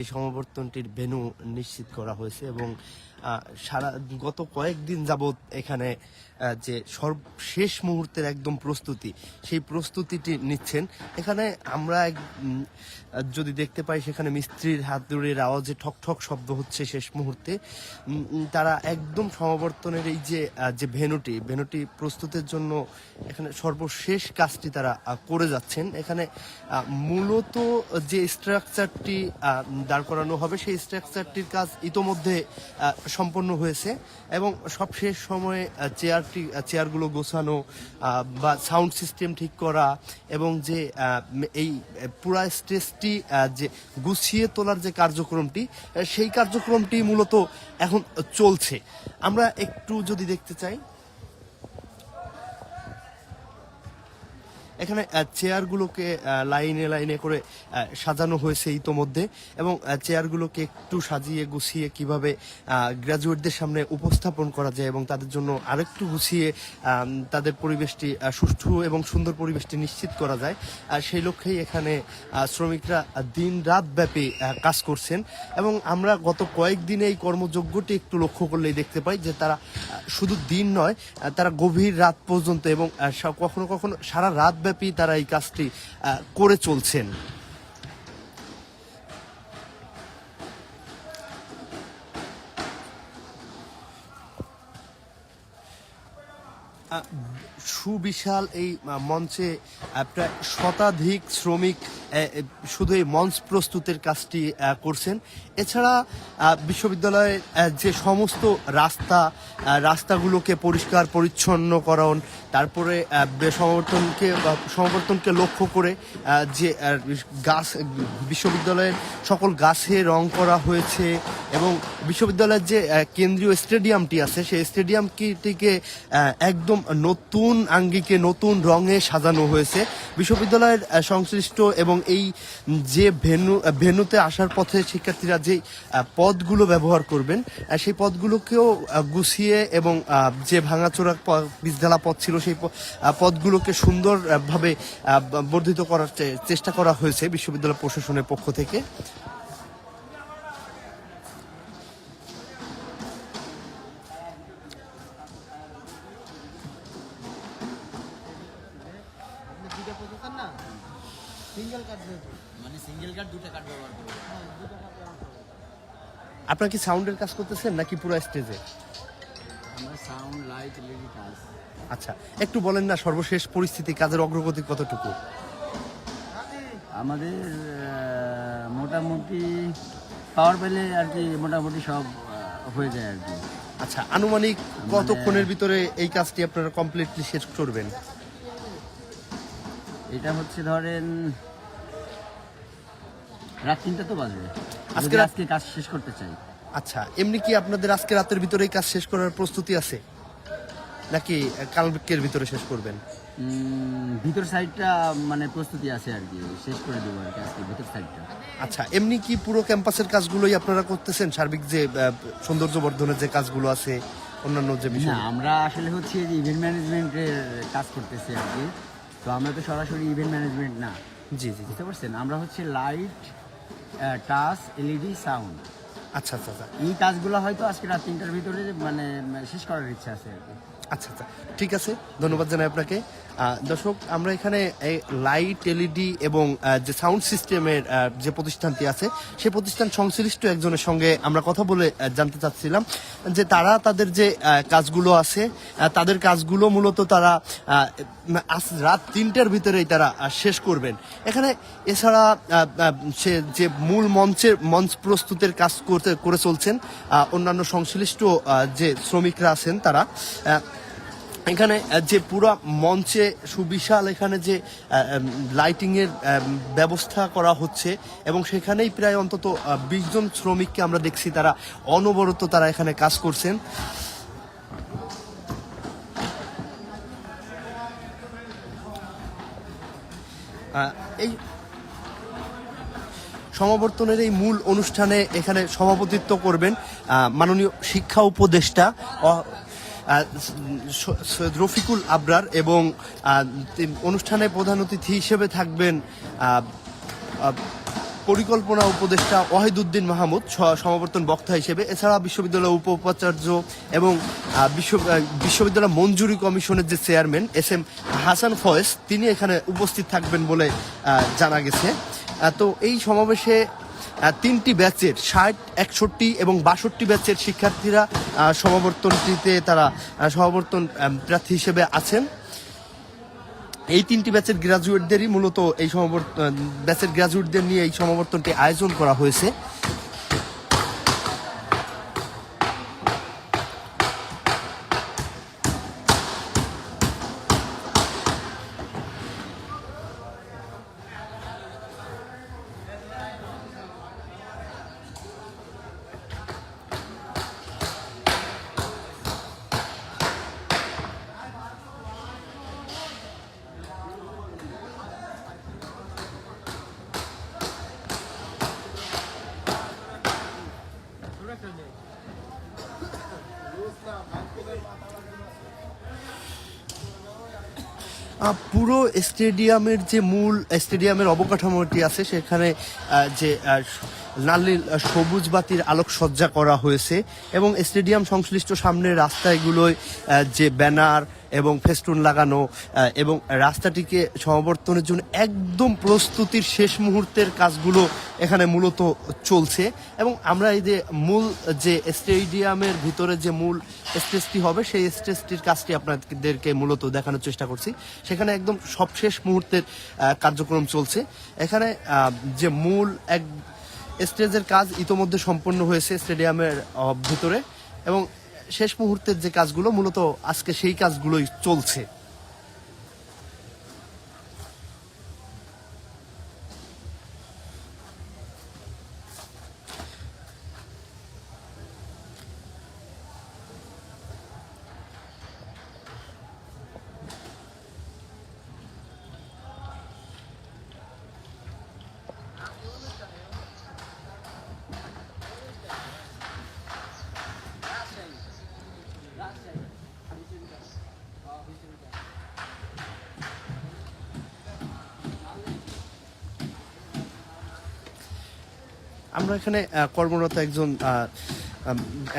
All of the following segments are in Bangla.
এই সমাবর্তনটির ভেন্যু নিশ্চিত করা হয়েছে এবং সারা গত কয়েকদিন যাবৎ এখানে যে সর্বশেষ মুহূর্তের একদম প্রস্তুতি, সেই প্রস্তুতিটি নিচ্ছেন। এখানে আমরা যদি দেখতে পাই সেখানে মিস্ত্রির হাত দৌড়ের আওয়াজে ঠক ঠক শব্দ হচ্ছে শেষ মুহূর্তে। তারা একদম সমাবর্তনের এই যে যে ভেনুটি ভেনুটি প্রস্তুতের জন্য এখানে সর্বশেষ কাজটি তারা করে যাচ্ছেন। এখানে মূলত যে স্ট্রাকচারটি দাঁড় করানো হবে। সেই স্ট্রাকচারটির কাজ ইতোমধ্যে সম্পন্ন হয়েছে এবং সবশেষ সময়ে চেয়ারটি চেয়ারগুলো গোছানো বা সাউন্ড সিস্টেম ঠিক করা এবং যে এই, পুরা স্টেজটি যে গুছিয়ে তোলার যে কার্যক্রমটি সেই কার্যক্রমটি মূলত এখন চলছে। আমরা একটু যদি দেখতে চাই এখানে চেয়ারগুলোকে লাইনে লাইনে করে সাজানো হয়েছে ইতোমধ্যে এবং চেয়ারগুলোকে একটু সাজিয়ে গুছিয়ে কীভাবে গ্রাজুয়েটদের সামনে উপস্থাপন করা যায় এবং তাদের জন্য আরেকটু গুছিয়ে তাদের পরিবেশটি সুষ্ঠু এবং সুন্দর পরিবেশটি নিশ্চিত করা যায়। আর সেই লক্ষ্যেই এখানে শ্রমিকরা দিন রাত ব্যাপী কাজ করছেন এবং আমরা গত কয়েকদিনে এই কর্মযজ্ঞটি একটু লক্ষ্য করলেই দেখতে পাই যে তারা শুধু দিন নয় তারা গভীর রাত পর্যন্ত এবং কখনো কখনো সারা রাত ব্যাপী তারা এই কাজটি করে চলছেন। সুবিশাল এই মঞ্চে প্রায় শতাধিক শ্রমিক শুধু এই মঞ্চ প্রস্তুতের কাজটি করছেন। এছাড়া বিশ্ববিদ্যালয়ের যে সমস্ত রাস্তা রাস্তাগুলোকে পরিষ্কার পরিচ্ছন্নকরণ তারপরে সমর্থনকে সমর্থনকে লক্ষ্য করে যে গাছ, বিশ্ববিদ্যালয়ের সকল গাছে রং করা হয়েছে এবং বিশ্ববিদ্যালয়ের যে কেন্দ্রীয় স্টেডিয়ামটি আছে, সেই স্টেডিয়ামটিকে একদম নতুন আঙ্গিকে নতুন রঙে সাজানো হয়েছে। বিশ্ববিদ্যালয়ের সংশ্লিষ্ট এবং এই যে ভেনু ভেনুতে আসার পথে শিক্ষার্থীরা যে আহ, পথগুলো ব্যবহার করবেন সেই পদগুলোকেও গুছিয়ে এবং যে ভাঙাচোরা পিচঢালা পথ ছিল সেই প- আহ, পথগুলোকে সুন্দরভাবে বর্ধিত করার চেষ্টা করা হয়েছে বিশ্ববিদ্যালয় প্রশাসনের পক্ষ থেকে। আপনারা কি সাউন্ডের কাজ করতেছেন নাকি পুরো স্টেজে? আমরা সাউন্ড লাইট এলইডি কাজ। আচ্ছা একটু বলেন না সর্বশেষ পরিস্থিতি কাজের অগ্রগতি কতটুকু? আমাদের মোটামুটি পাওয়ার পেলে আর কি মোটামুটি সব হয়ে যায় আর কি। আচ্ছা আনুমানিক কতক্ষণের ভিতরে এই কাজটি আপনারা কমপ্লিটলি শেষ করবেন? এটা হচ্ছে ধরেন রাত তিনটা তো বাজবে। আজকে আজকে কাজ শেষ করতে চাই। আচ্ছা এমনি কি আপনাদের আজকে রাতের ভিতরে কাজ শেষ করার প্রস্তুতি আছে? নাকি কালকের ভিতরে শেষ করবেন? ভিতর সাইডটা মানে প্রস্তুতি আছে আর কি। শেষ করে দেবো আর কি আজকে ভিতর সাইডটা আচ্ছা এমনি কি পুরো ক্যাম্পাসের কাজগুলোই আপনারা করতেছেন? সার্বিক যে সৌন্দর্য বর্ধনের যে কাজগুলো আছে অন্যান্য যে বিষয় আমরা আসলে হচ্ছে ইভেন্ট ম্যানেজমেন্টের কাজ করতেছি আর কি। তো আমরা তো সরাসরি ইভেন্ট ম্যানেজমেন্ট না। জি জি জি। বুঝতে পারছেন? আমরা হচ্ছে লাইট টাচ এলইডি সাউন্ড। আচ্ছা আচ্ছা আচ্ছা। এই কাজগুলো হয়তো আজকে রাত তিনটার ভিতরে মানে শেষ করার ইচ্ছা আছে আর কি। আচ্ছা আচ্ছা। ঠিক আছে, ধন্যবাদ জানাই আপনাকে। দর্শক, আমরা এখানে লাইট এলইডি এবং যে সাউন্ড সিস্টেমের যে প্রতিষ্ঠানটি আছে সে প্রতিষ্ঠান সংশ্লিষ্ট একজনের সঙ্গে আমরা কথা বলে জানতে চাচ্ছিলাম যে তারা তাদের যে কাজগুলো আছে তাদের কাজগুলো মূলত তারা আজ রাত তিনটার ভিতরেই তারা শেষ করবেন। এখানে এছাড়া সে যে মূল মঞ্চের, মঞ্চ প্রস্তুতের কাজ করতে, করে চলছেন অন্যান্য সংশ্লিষ্ট যে শ্রমিকরা আছেন তারা এখানে যে পুরো মঞ্চে সুবিশাল এখানে যে লাইটিং এর ব্যবস্থা করা হচ্ছে এবং সেখানেই প্রায় অন্তত বিশ জন শ্রমিককে আমরা দেখছি তারা অনবরত তারা এখানে কাজ করছেন। এই সমাবর্তনের এই মূল অনুষ্ঠানে এখানে সভাপতিত্ব করবেন মাননীয় শিক্ষা উপদেষ্টা সৈয়দ রফিকুল আবরার এবং অনুষ্ঠানে প্রধান অতিথি হিসেবে থাকবেন পরিকল্পনা উপদেষ্টা ওয়াহিদুদ্দিন মাহমুদ সমাবর্তন বক্তা হিসেবে। এছাড়া বিশ্ববিদ্যালয়ের উপ উপাচার্য এবং বিশ্ব বিশ্ববিদ্যালয় মঞ্জুরি কমিশনের যে chairman, S M Hasan Faiz, তিনি এখানে উপস্থিত থাকবেন বলে জানা গেছে। তো এই সমাবেশে তিনটি ব্যাচের ষাট, একষট্টি এবং বাষট্টি ব্যাচের শিক্ষার্থীরা সমাবর্তনটিতে তারা সমাবর্তন প্রার্থী হিসেবে আছেন। এই তিনটি ব্যাচের গ্রাজুয়েটদেরই মূলত এই সমাবর্তন ব্যাচের গ্রাজুয়েটদের নিয়ে এই সমাবর্তনটি আয়োজন করা হয়েছে। পুরো স্টেডিয়ামের যে মূল স্টেডিয়ামের অবকাঠামোটি আছে সেখানে যে আহ, সবুজ বাতির আলোকসজ্জা করা হয়েছে এবং স্টেডিয়াম সংশ্লিষ্ট সামনের রাস্তাগুলোয় যে ব্যানার এবং ফেস্টুন লাগানো এবং রাস্তাটিকে সমাবর্তনের জন্য একদম প্রস্তুতির শেষ মুহূর্তের কাজগুলো এখানে মূলত চলছে। এবং আমরা এই যে মূল যে স্টেডিয়ামের ভিতরে যে মূল স্টেজটি হবে সেই স্টেজটির কাজটি আপনাদেরকে মূলত দেখানোর চেষ্টা করছি। সেখানে একদম সবশেষ মুহূর্তের কার্যক্রম চলছে। এখানে যে মূল এক স্টেজের কাজ ইতোমধ্যে সম্পন্ন হয়েছে স্টেডিয়ামের ভেতরে। এবং শেষ মুহূর্তের যে কাজগুলো, মূলত আজকে সেই কাজগুলোই চলছে। আমরা এখানে কর্মরত একজন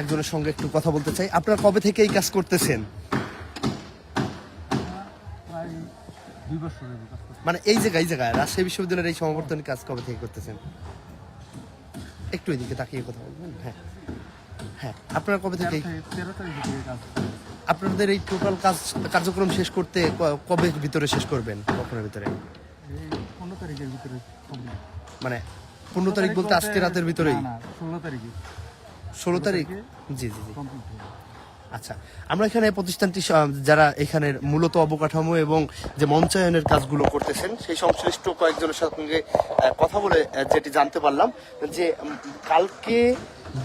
একজনের সঙ্গে একটু কথা বলতে চাই। আপনারা কবে থেকে এই কাজ করতেছেন। মানে এই জায়গায় এই জায়গায় রাজশাহী বিশ্ববিদ্যালয়ের এই সমাবর্তনের কাজ কবে থেকে করতেছেন? একটু এদিকে তাকিয়ে কথা বলবেন। হ্যাঁ। হ্যাঁ আপনারা কবে থেকে। আপনাদের এই টোটাল কাজ কার্যক্রম শেষ করতে কবে ভিতরে শেষ করবেন? কখনের ভিতরে? পনেরো তারিখের ভিতরে মানে পনেরো তারিখ বলতে আজকে রাতের ভিতরেই? ষোলো তারিখে। ষোলো তারিখ? জি জি জি। আচ্ছা আমরা এখানে প্রতিষ্ঠানটি যারা এখানের মূলত অবকাঠামো এবং যে মঞ্চায়নের কাজগুলো করতেছেন সেই সংশ্লিষ্ট কয়েকজনের সঙ্গে কথা বলে যেটি জানতে পারলাম যে কালকে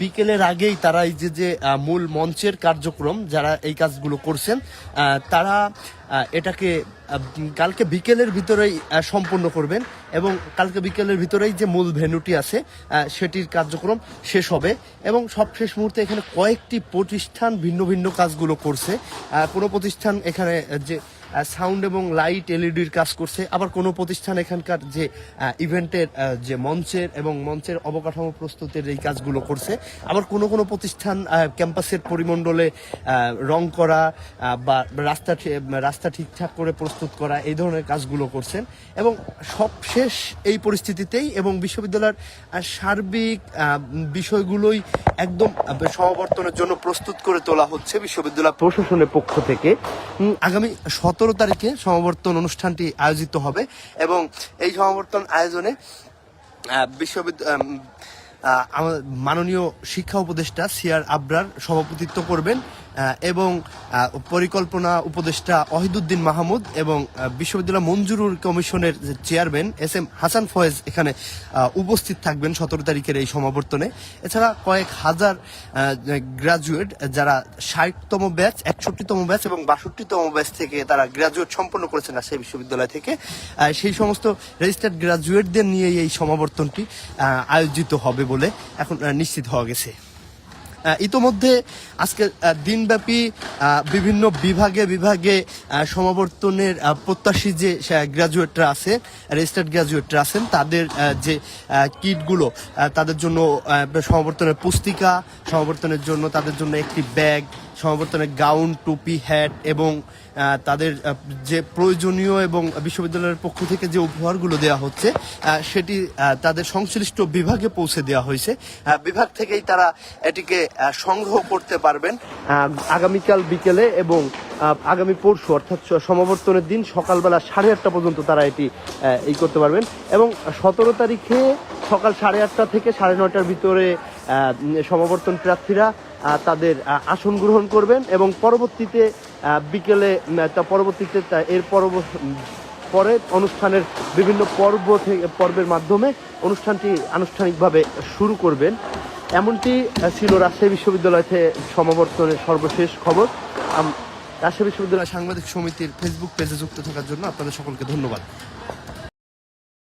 বিকেলের আগেই তারা এই যে যে মূল মঞ্চের কার্যক্রম যারা এই কাজগুলো করছেন তারা এটাকে কালকে বিকেলের ভিতরেই সম্পন্ন করবেন এবং কালকে বিকেলের ভিতরেই যে মূল ভেন্যুটি আছে সেটির কার্যক্রম শেষ হবে এবং সব শেষ মুহূর্তে এখানে কয়েকটি প্রতিষ্ঠান ভিন্ন ভিন্ন কাজগুলো করছে। কোনো প্রতিষ্ঠান এখানে, যে সাউন্ড এবং লাইট এলইডির কাজ করছে। আবার কোনো প্রতিষ্ঠান এখানকার যে ইভেন্টের যে মঞ্চের এবং মঞ্চের অবকাঠামো প্রস্তুতের এই কাজগুলো করছে। আবার কোনো কোনো প্রতিষ্ঠান ক্যাম্পাসের পরিমণ্ডলে রং করা বা রাস্তা রাস্তা ঠিকঠাক করে প্রস্তুত করা এই ধরনের কাজগুলো করছেন। এবং সবশেষ এই পরিস্থিতিতেই এবং বিশ্ববিদ্যালয়ের সার্বিক বিষয়গুলোই একদম সমাবর্তনের জন্য প্রস্তুত করে তোলা হচ্ছে বিশ্ববিদ্যালয় প্রশাসনের পক্ষ থেকে। আগামী সতেরো তারিখে সমাবর্তন অনুষ্ঠানটি আয়োজিত হবে এবং এই সমাবর্তন আয়োজনে বিশ্ববিদ্যালয় মাননীয় শিক্ষা উপদেষ্টা সিয়ার আবরার সভাপতিত্ব করবেন। এবং পরিকল্পনা উপদেষ্টা অহিদুদ্দিন মাহমুদ এবং বিশ্ববিদ্যালয় মঞ্জুরুর কমিশনের যে chairman S M Hasan Faiz এখানে উপস্থিত থাকবেন সতেরো তারিখের এই সমাবর্তনে। এছাড়া কয়েক হাজার গ্রাজুয়েট যারা ষাটতম ব্যাচ একষট্টিতম ব্যাচ এবং বাষট্টিতম ব্যাচ থেকে তারা গ্রাজুয়েট সম্পন্ন করেছেন রাজশাহী বিশ্ববিদ্যালয় থেকে সেই সমস্ত রেজিস্টার্ড গ্রাজুয়েটদের নিয়ে এই সমাবর্তনটি আয়োজিত হবে বলে এখন নিশ্চিত হওয়া গেছে। ইতোমধ্যে আজকে দিনব্যাপী বিভিন্ন বিভাগে বিভাগে সমাবর্তনের প্রত্যাশী যে গ্রাজুয়েটরা আছে রেজিস্টার্ড গ্র্যাজুয়েটরা আছেন, তাদের যে কিটগুলো তাদের জন্য সমাবর্তনের পুস্তিকা, সমাবর্তনের জন্য তাদের জন্য একটি ব্যাগ সমাবর্তনের গাউন, টুপি হ্যাট এবং তাদের যে প্রয়োজনীয় এবং বিশ্ববিদ্যালয়ের পক্ষ থেকে যে উপহারগুলো দেওয়া হচ্ছে সেটি তাদের সংশ্লিষ্ট বিভাগে পৌঁছে দেওয়া হয়েছে। বিভাগ থেকেই তারা এটিকে সংগ্রহ করতে পারবেন। আগামীকাল বিকেলে এবং আগামী পরশু, অর্থাৎ সমাবর্তনের দিন সকালবেলা সাড়ে আটটা পর্যন্ত তারা এটি এই করতে পারবেন। এবং সতেরো তারিখে সকাল সাড়ে আটটা থেকে সাড়ে নয়টার ভিতরে সমাবর্তন প্রার্থীরা তাদের আসন গ্রহণ করবেন এবং পরবর্তীতে বিকেলে তা পরবর্তীতে এর পরব পরে অনুষ্ঠানের বিভিন্ন পর্ব থেকে পর্বের মাধ্যমে অনুষ্ঠানটি আনুষ্ঠানিকভাবে শুরু করবেন। এমনটি ছিল রাজশাহী বিশ্ববিদ্যালয় থেকে সমাবর্তনের সর্বশেষ খবর। রাজশাহী বিশ্ববিদ্যালয় সাংবাদিক সমিতির ফেসবুক পেজে যুক্ত থাকার জন্য আপনাদের সকলকে ধন্যবাদ।